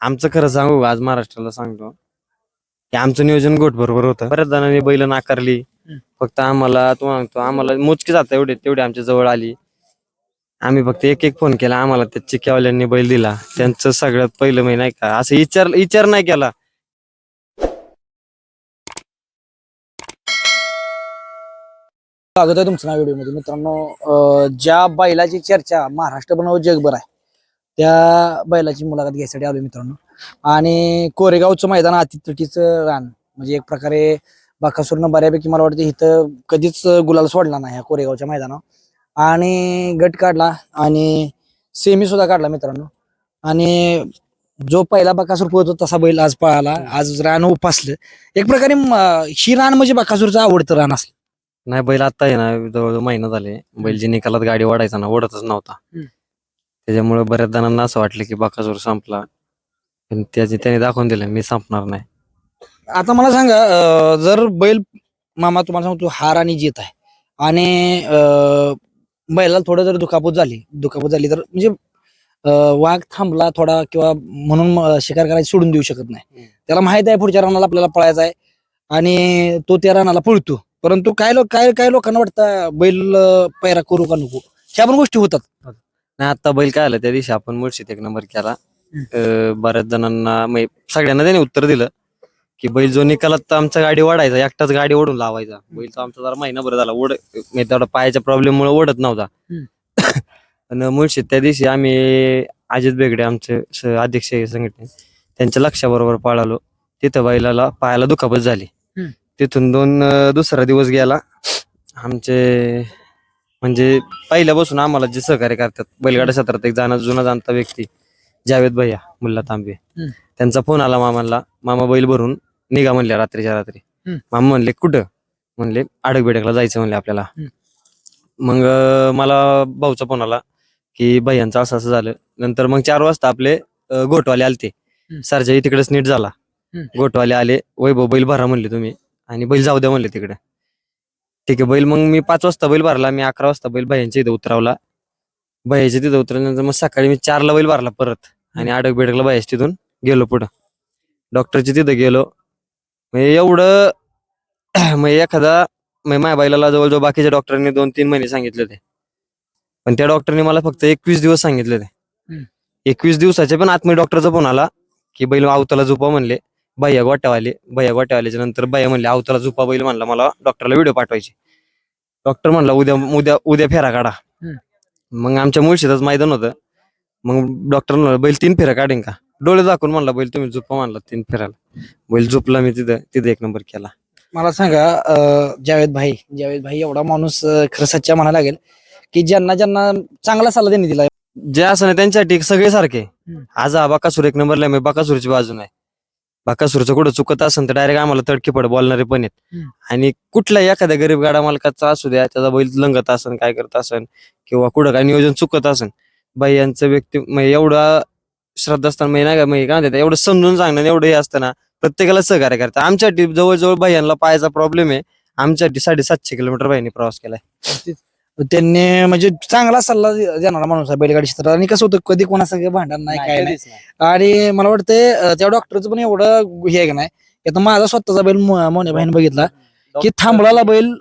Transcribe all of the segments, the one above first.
आमचं खरं सांगू आज महाराष्ट्राला सांगतो. की आमचं नियोजन गोट बरोबर होतं. बऱ्याच जणांनी बैल नाकारली. फक्त आम्हाला तू म्हणतो आम्हाला मोजकी जाता एवढे तेवढे आमच्या जवळ आली. आम्ही फक्त एक एक फोन केला. आम्हाला त्या चिक्यावाल्यांनी बैल दिला. त्यांचं सगळ्यात पहिलं महिना नाही का असं विचार विचार नाही केला. स्वागत आहे तुमचं नाव व्हिडिओमध्ये मित्रांनो अं, ज्या बैलाची चर्चा महाराष्ट्र बनव जगभर आहे त्या बैलाची मुलाखत घ्यायसाठी आलो मित्रांनो. आणि कोरेगावचं मैदान अतितटीचं रान म्हणजे एक प्रकारे बाकासूरनं बऱ्यापैकी मला वाटतं इथं कधीच गुलाल सोडला नाही ह्या कोरेगावच्या मैदानावर. आणि गट काढला आणि सेमी सुद्धा काढला मित्रांनो. आणि जो पहिला बकासूर पोहतो तसा बैल आज पळाला आज रान उपासलं. एक प्रकारे ही रान म्हणजे बकासूरचं आवडतं रान असलं. नाही बैल आता आहे ना जवळजवळ महिना झाले. बैल जे निकालात गाडी ओढायचा ना ओढतच नव्हता. त्याच्यामुळे बऱ्याच जणांना असं वाटलं की बाकासूर संपला. पण त्याचे त्याने दाखवून दिलं मी संपणार नाही. आता मला सांगा अं, जर बैल मामा तुम्हाला सांगतो हार आणि जीत आहे. आणि अं, बैलाला थोडं जर दुखापत झाली दुखापत झाली तर म्हणजे अं, वाघ थांबला थोडा किंवा म्हणून शिकार करायची सोडून देऊ शकत नाही. हम्म. त्याला माहीत आहे पुढच्या रानाला आपल्याला पळायचा आहे. आणि तो त्या रानाला पळतो. परंतु काय लोक काय काय लोकांना वाटतं बैल अं, पैरा करू का नको? ह्या पण गोष्टी होतात. नाही आता बैल काय आलं त्या दिवशी? आपण मुळशीत एक नंबर केला. अं, बऱ्याच जणांना म्हणजे सगळ्यांना त्याने उत्तर दिलं की बैल जो निकालात तर आमचा गाडी ओढायचा एकटाच गाडी ओढून लावायचा. बैल तो आमचा जरा महिनाभर झाला ओढ म्हणजे तेवढा पायाच्या प्रॉब्लेम मुळे ओढत नव्हता. आणि मुळशीत त्या दिवशी आम्ही अजित बेगडे आमचे स- अध्यक्ष आहे संघटने त्यांच्या लक्षाबरोबर पळालो. तिथं बैलाला पायाला दुखापत झाली. हम्म. तिथून दोन अं, दुसरा दिवस गेला. आमचे म्हणजे पहिल्यापासून आम्हाला जे सहकार्य करतात बैलगाडा क्षेत्रात एक जाणं जुना जाणता व्यक्ती जावेद भैया मुल्ला तांबे हम्म. त्यांचा फोन आला मामाला मामा बैल भरून निघा म्हणले रात्रीच्या रात्री हम्म. मामा म्हणले कुठं म्हणले आडक बेडकला जायचं म्हणले आपल्याला हम्म. मग अं, मला भाऊचा फोन आला की भैयांचं असं असं झालं नंतर मग चार वाजता आपले अं, गोटवाले आलते हम्म. सरजाई तिकडेच नीट झाला हम्म. गोटवाले आले वैभव बैल भरा म्हणले तुम्ही आणि बैल जाऊ द्या म्हणले तिकडे ठीक आहे बैल मग मी पाच वाजता बैल भरला मी अकरा वाजता बैल भैयांच्या इथं उतरवला. भैयाच्या तिथं उतरल्यानंतर मग सकाळी मी चारला बैल भरला परत आणि आडक बेडकला भैयाच्या तिथून गेलो पुढं. डॉक्टरच्या तिथं गेलो. म्हणजे एवढं म्हणजे एखादा माझ्या बैलाला जवळजवळ बाकीच्या डॉक्टरांनी दोन तीन महिने सांगितले ते. पण त्या डॉक्टरने मला फक्त एकवीस दिवस सांगितले ते. एकवीस दिवसाचे पण आत्मी डॉक्टरचा फोन आला की बैल आवताला झोपा म्हणले. भैया गोट्यावाले भैया गोट्यावाल्याच्या नंतर भैया म्हणले आवताला झोपा बैल म्हणला मला डॉक्टरला व्हिडिओ पाठवायचे. डॉक्टर म्हणला उद्या उद्या उद्या फेरा काढा. मग आमच्या मुळशीतच मैदान होतं. मग डॉक्टर म्हणला बैल तीन फेऱ्या काढीन का? डोळे दाखवून म्हणला बैल तुम्ही झोपा म्हणला तीन फेऱ्याला. बैल झोपला मी तिथं तिथं एक नंबर केला. मला सांगा जावेद भाई जावेद भाई एवढा माणूस खरं सच्चा म्हणायला लागेल की ज्यांना ज्यांना चांगला सल्ला त्यांनी दिला. जे असं नाही त्यांच्यासाठी सगळे सारखे. आज हा बाकासूर एक नंबरला मी बाकासूरची बाजू नाही बाकासूरचं कुठं चुकत असेल तर डायरेक्ट आम्हाला तडके पड बोलणारे पण आहेत. आणि कुठल्याही एखाद्या गरीब गाडा मालकाचा असू द्या त्याचा बैल लंगत असन काय करत असन किंवा कुठं काय नियोजन चुकत असन बाई यांचं व्यक्ती म्हणजे एवढा श्रद्धास्थान म्हणजे नाही का म्हणजे काय म्हणतात एवढं समजून सांगणं एवढं हे असतं ना प्रत्येकाला सहकार्य करतात. आमच्या जवळजवळ बाईयांना पायाचा प्रॉब्लेम आहे. आमच्या साडेसातशे किलोमीटर बाईने प्रवास केलाय. त्यांनी म्हणजे चांगला सल्ला दे- देणारा माणूस आहे बैलगाडी क्षेत्रात. आणि कसं होतं कधी कोणासंग भांडण नाही काय नाही. आणि मला वाटतं अं, त्या डॉक्टरचं पण एवढं हे आहे का नाही की आता माझा स्वतःचा बैल मो- मोने बहीण बघितला की थांबळाला बैल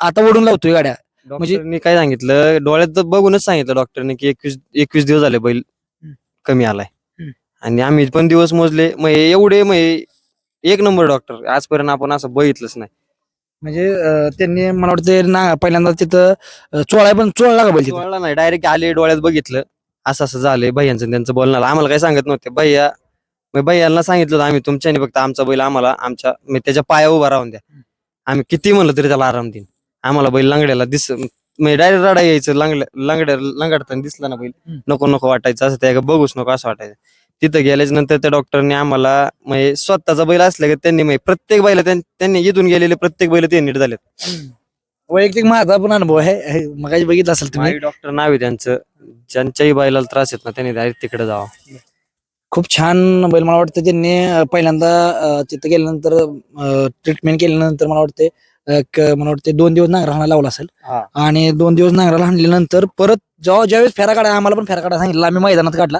आता ओढून लावतोय गाड्या. म्हणजे- डॉक्टरनी काय सांगितलं डोळ्यात तर बघूनच सांगितलं डॉक्टरने की एकवीस एकवीस दिवस झाले बैल हम्म. कमी आलाय. हम्म. आणि आम्ही पण दिवस मोजले मग हे एवढे मग हे एक नंबर डॉक्टर आजपर्यंत आपण असं बघितलंच नाही. म्हणजे अं, त्यांनी मला वाटतं ना पहिल्यांदा तिथं अं, चोळाय पण चोळला का बैल तिथं. कळलं नाही डायरेक्ट आले डोळ्यात बघितलं. असं असं झालंय भैयांचं त्यांचं बोलणार आम्हाला काही सांगत नव्हते. भैया मग भैयांना सांगितलं होतं आम्ही तुमच्याने फक्त आमचा बैल आम्हाला आमच्या म्हणजे त्याच्या पाया उभा राहून द्या. आम्ही किती म्हणलं तरी त्याला आराम देईन. आम्हाला बैल लंगड्याला दिस म्हणजे डायरेक्ट रडा यायचं लंगड्या लंगड्या लंगडताना दिसला ना बैल. हम्म. नको नको वाटायचं. असं त्या बघूच नको असं वाटायचं. तिथं गेल्याच्यानंतर त्या डॉक्टरने आम्हाला म्हणजे स्वतःचा बैल असल्या की त्यांनी म्हणजे प्रत्येक बैल त्यांनी इथून गेलेले प्रत्येक बैल ते नीट झालेत. वैयक्तिक माझा पण अनुभव आहे मग बघितलं असेल तुम्ही. डॉक्टर नाव आहे त्यांचं. ज्यांच्याही बैलाला त्रास येत ना त्यांनी डायरेक्ट तिकडे जावं. खूप छान बैल मला वाटतं त्यांनी पहिल्यांदा अं, तिथं गेल्यानंतर ट्रीटमेंट केल्यानंतर मला वाटतं एक, मला वाटते दोन दिवस नांगरा हाणायला लावला असेल. हा. आणि दोन दिवस नांगराला हाणल्यानंतर परत जेव्हा ज्यावेळेस फेरा काढा आम्हाला पण फेरा काढा सांगितलं आम्ही मैदानात काढला.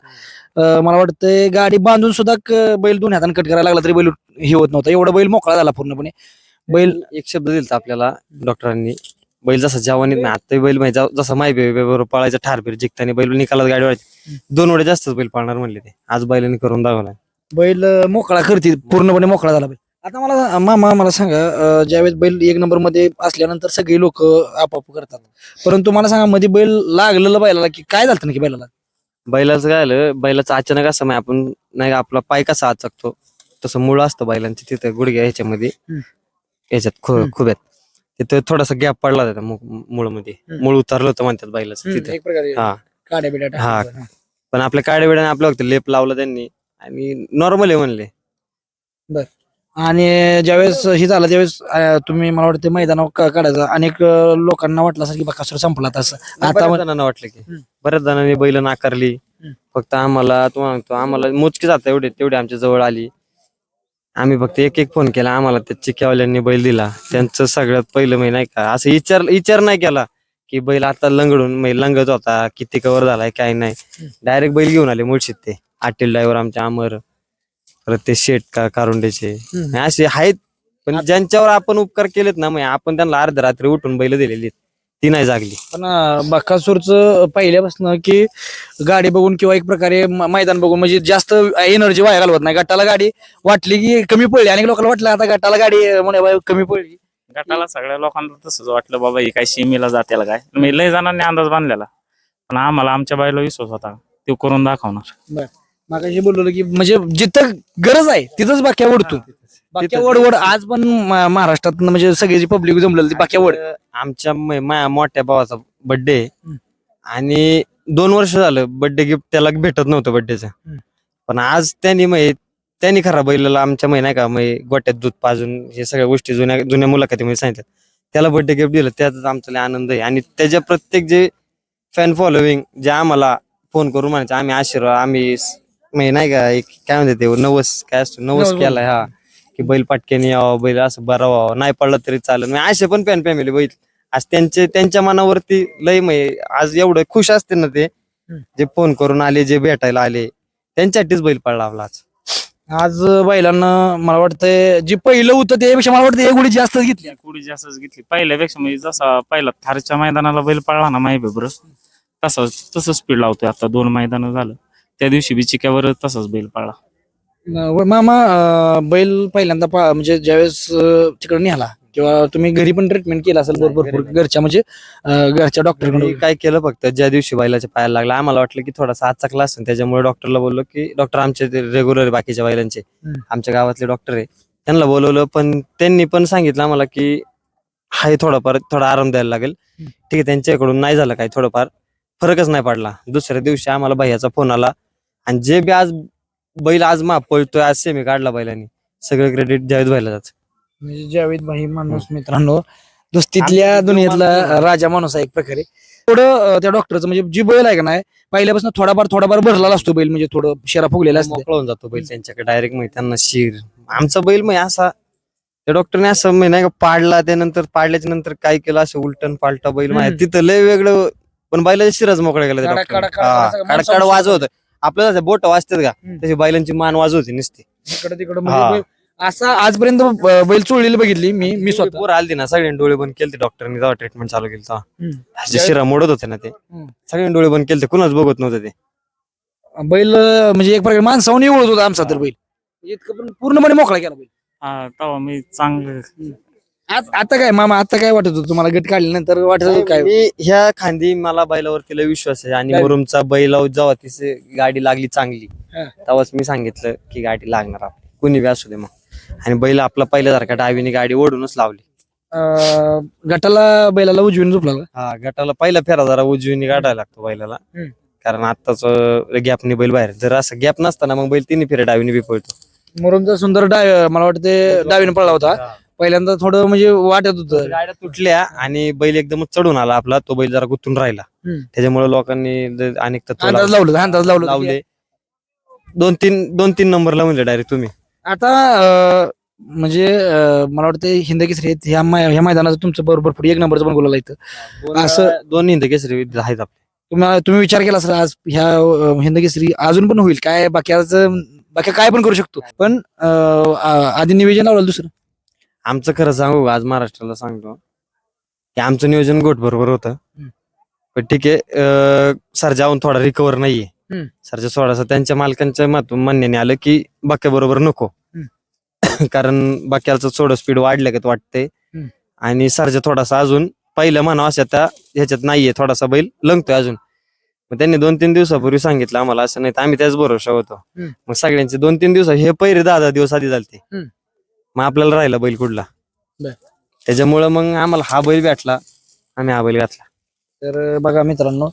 अं, मला वाटतं गाडी बांधून सुद्धा क- बैल दोन हाताने कट करायला लागला तरी बैल हे होत नव्हता. एवढा बैल मोकळा झाला पूर्णपणे. बैल एक शब्द दिलता आपल्याला डॉक्टरांनी. बैल जसा जवानीत नाही आता बैल म्हणजे जा- जसा माय बरोबर पळायचा ठारबीर जिंकताना बैल निकालात गाडी वळायची दोन वेळे जास्तच बैल पाळणार म्हणले ते. आज बैलांनी करून दाखवला बैल अं, मोकळा करते पूर्णपणे मोकळा झाला बैल. आता मला मामा मला सांगा ज्यावेळेस बैल एक नंबरमध्ये असल्यानंतर सगळे लोक आपाप करतात. परंतु मला सांगा मध्ये बैल लागलेलं बैलाला की काय झालं नक्की बैलाला? बैलाचं काय आलं? बैलाचं अचानक असं माहिती आपण नाही का आपला पाय कसा आचकतो तसं मुळ असतं बैलांचे तिथं गुडघ्या ह्याच्यामध्ये. हम्म. ह्याच्यात खु-. खुब्यात. तिथं थोडासा गॅप पडला होता मुळमध्ये. मूळ उतरलं होतं म्हणतात बैलाचं तिथं. हा. हा. पण आपल्या काड्या बिड्याने आपलं फक्त लेप लावलं त्यांनी आणि नॉर्मल आहे म्हणले. आणि ज्यावेळेस हे झालं त्यावेळेस अं, तुम्ही मला वाटतं मैदानावर का- काढायचं. अनेक अं, लोकांना वाटलं असेल की बकासूर संपला तसं आता जणांना वाटलं की. हम्म. बऱ्याच जणांनी बैल नाकारली. हम्म. फक्त आम्हाला तुम्हाला सांगतो आम्हाला मोजकी जात एवढे तेवढे आमच्या जवळ आली. आम्ही फक्त एक एक फोन केला. आम्हाला त्या चिक्यावाल्यांनी बैल दिला. त्यांचं सगळ्यात पहिलं महिना नाही का? असं विचार विचार नाही केला की बैल आता लंगडून म्हणजे लंगत होता किती कवर झालाय काय नाही. डायरेक्ट बैल घेऊन आले मुळशीत ते. आटील ड्रायव्हर आमचे अमर. परत ते शेट का कारुंडेचे. हम्म. असे आहेत पण ज्यांच्यावर आपण उपकार केलेत ना मग आपण त्यांना अर्ध्या रात्री उठून बैल दिलेली आहेत. ती नाही जागली. पण अं, बकासूरचं पहिल्यापासून की गाडी बघून किंवा एक प्रकारे म- मैदान बघून म्हणजे जास्त एनर्जी वाया घालवत नाही. गटाला गाडी वाटली की कमी पडली. आणि लोकांना वाटलं आता गटाला गाडी अं, म्हणे बाई कमी पडली. गटाला सगळ्या लोकांना तसंच वाटलं बाबा ही काय शिमीला जात्याला काय? मी लय जणांनी अंदाज बांधलेला. पण आम्हाला आमच्या बाईला विश्वास होता. ते करून दाखवणार. मागाशी बोललो की म्हणजे जिथं गरज आहे तिथंच बाक्या ओढतो. बाक्या ओढ आज पण महाराष्ट्रात म्हणजे सगळी जी पब्लिक जमलेली ती बाक्या ओढ. आमच्या म- माझ्या मोठ्या भावाचा बर्थडे हम्म. आणि दोन वर्ष झालं बर्थडे गिफ्ट त्याला भेटत नव्हतं बर्थडेचं हम्म. पण आज त्यांनी मग त्यांनी खरा बैलाला आमच्या महिना का मग गोट्यात दूध पाजून हे सगळ्या गोष्टी जुन्या जुन्या मुलाखतीमध्ये सांगितल्या. त्याला बर्थडे गिफ्ट दिलं त्याचाच आमचा लय आनंद आहे. आणि त्याच्या प्रत्येक जे फॅन फॉलोविंग जे आम्हाला फोन करून म्हणायचे आम्ही आशीर्वाद आम्ही स- म्हणजे नाही का एक काय म्हणते ते नवस काय असतो नवस नवस केलाय हा. की बैल पटक्याने यावं बैल असं बरं व्हावं नाही पडलं तरी चालेल. म्हणजे असे पण फॅन फॅमिली बैल. आज त्यांचे त्यांच्या मनावरती लय म्हणजे आज एवढं खुश असते ना ते जे फोन करून आले जे भेटायला आले त्यांच्यासाठीच बैल पडला आपला आज. आज बैलांना मला वाटतं जे पहिलं होतं त्यापेक्षा मला वाटतं एक उडी जास्तच घेतली. कुडी जास्तच घेतली. पहिल्यापेक्षा म्हणजे जसा पहिला थारच्या मैदानाला बैल पळला ना माही बेबर तसंच तसंच स्पीड लावतोय आता. दोन मैदान झालं. त्या दिवशी बी चिक्यावर तसाच बैल पळला मामा अं, बैल पहिल्यांदा पा- म्हणजे ज्यावेळेस अं, तिकडे निघाला किंवा तुम्ही घरी पण ट्रीटमेंट केला असेल भरपूर घरी घरच्या म्हणजे अं, घरच्या डॉक्टरकडे मी काय केलं फक्त ज्या दिवशी बैलाच्या पायाला लागला आम्हाला वाटलं की थोडासा आजचा क्लास त्याच्यामुळे डॉक्टरला बोललो की डॉक्टर आमचे रेग्युलर बाकीच्या बैलांचे. हम्म. आमच्या गावातले डॉक्टर आहे. त्यांना बोलवलं पण त्यांनी पण सांगितलं आम्हाला की हाय थोडाफार थोडा आराम द्यायला लागेल. हम्म. ठीक आहे त्यांच्याकडून नाही झालं काही थोडंफार. फरकच नाही पडला. दुसऱ्या दिवशी आम्हाला भैयाचा फोन आला. आणि जे बी आज बैल आज मा पळतोय आज सेमी काढला बैलांनी. सगळं क्रेडिट जावेद व्हायला जात म्हणजे जावेद भाई माणूस मित्रांनो दोस्तीतल्या दुनियेतला. राजा माणूस आहे एक प्रकारे. थोडं अं, त्या डॉक्टरचं म्हणजे जी बैल आहे का नाही पहिल्यापासून थोडाफार थोडाफार भरलेला असतो बैल म्हणजे थोडं शेरा फुगलेला असतो. मोकळा होऊन जातो बैल त्यांच्याकडे डायरेक्ट मग त्यांना शिर. आमचा बैल मग असा त्या डॉक्टरने असं म्हणजे नाही का पाडला त्यानंतर पाडल्याच्या नंतर काय केलं असं उलटन पालटा बैल. हम्म. माहिती तिथं लय वेगळं पण बैलाचे शिरच मोकळे गेले माणसावर वाजवत आपल्याला बोट वाजतात का? हम्म. तशी बैलांची मान वाजवते नुसती. इकडं तिकडं हा. म्हणजे बैल- असा आजपर्यंत ब- बैल चोळलेली बघितली मी मी स्वतः. पोर आलती ना सगळ्यांनी डोळे बंद केलते डॉक्टरने जेव्हा ट्रीटमेंट चालू केली तेव्हा. हम्म. जे शिरा मोडत होते ना ते. हम्म. सगळ्यांनी डोळे बंद केलते कुणाच बघत नव्हते ते. बैल अं, म्हणजे एक प्रकारे माणसाहून एवढत होता आमचा तर बैल. इतकं पण पूर्णपणे मोकळा केला बैल. हा तेव्हा मी चांगलं आज आता काय मामा आता काय वाटत होतं तुम्हाला? गट काढल्यानंतर वाटत होतं काय? मी ह्या खांदी मला बैलावरती लय विश्वास आहे. आणि काय? मुरुमचा बैलावर जेव्हा तिचे गाडी लागली चांगली हा. तेव्हाच मी सांगितलं की गाडी लागणार आपली. कुणी बी असू दे मग. आणि बैल आपला पहिल्यासारखा डावीने गाडी ओढूनच लावली. अं, गटाला बैलाला उजवीन झोपला हा गटाला पहिला फेरा जरा उजवीने गाठायला लागतो बैलाला. हम्म. कारण आताच गॅपने बैल बाहेर. जर असं गॅप नसताना मग बैल तिन्ही फेऱ्या डावीने बी पळतो. मुरुमचा सुंदर मला वाटते डावीने पडला होता. पहिल्यांदा थोडं म्हणजे वाटत होतं. गाड्या तुटल्या आणि बैल एकदम चढून आला. आपला तो बैल जरा गुंतून राहिला. हम्म. त्याच्यामुळे लोकांनी ल- अनेक तत्व अंदाज लावलं. अंदाज लावलं लावले. दोन तीन दोन तीन नंबर लावले डायरेक्ट तुम्ही. आता अं, म्हणजे अं, मला वाटतं हिंद केसरी आहेत. ह्या मै- ह्या मैदानाचं तुमचं बरोबर पुढे एक नंबरचं पण गोला इथं. असं- दोन हिंद केसरी आहेत आपले. तुम्हाला तुम्ही विचार केला सर आज ह्या अं, हिंद केसरी अजून पण होईल. काय बाकीच बाकी काय पण करू शकतो. पण अं, आ- आधी नियोजन लावलं दुसरं. आमचं खरं सांगू का, आज महाराष्ट्राला सांगतो. की आमचं नियोजन गोट बरोबर होतं. हम्म. पण ठीक आहे अं, सरजाहून थोडा रिकवर नाहीये. हम्म. सरजा थोडासा त्यांच्या मालकांच्या मातून म्हणण्याने आलं की बाक्या बरोबर नको. कारण बाक्याचं थोडं स्पीड वाढलं का वाटतंय. हम्म. आणि सरजा थोडासा अजून पहिलं म्हणावं अशा त्या ह्याच्यात नाहीये. थोडासा बैल लंगतोय अजून. मग त्यांनी दोन तीन दिवसापूर्वी सांगितलं आम्हाला असं नाही तर आम्ही त्याच भरोसा होतो. हम्म. मग सगळ्यांचे दोन तीन दिवस हे पहिले दहा दहा दिवस आधी झालते. हम्म. मग आपल्याला राहिला बैल कुठला? बर. त्याच्यामुळं मग आम्हाला हा बैल भेटला आम्ही हा बैल घातला. तर बघा मित्रांनो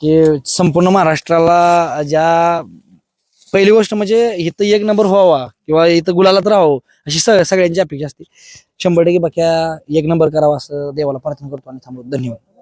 की संपूर्ण महाराष्ट्राला ज्या पहिली गोष्ट म्हणजे इथं एक नंबर व्हावा किंवा इथं गुलालात राहावं अशी स- सगळ्यांची अपेक्षा असते. शंभर टक्के बाक्या एक नंबर करावा असं देवाला प्रार्थना करतो आणि थांबवतो धन्यवाद.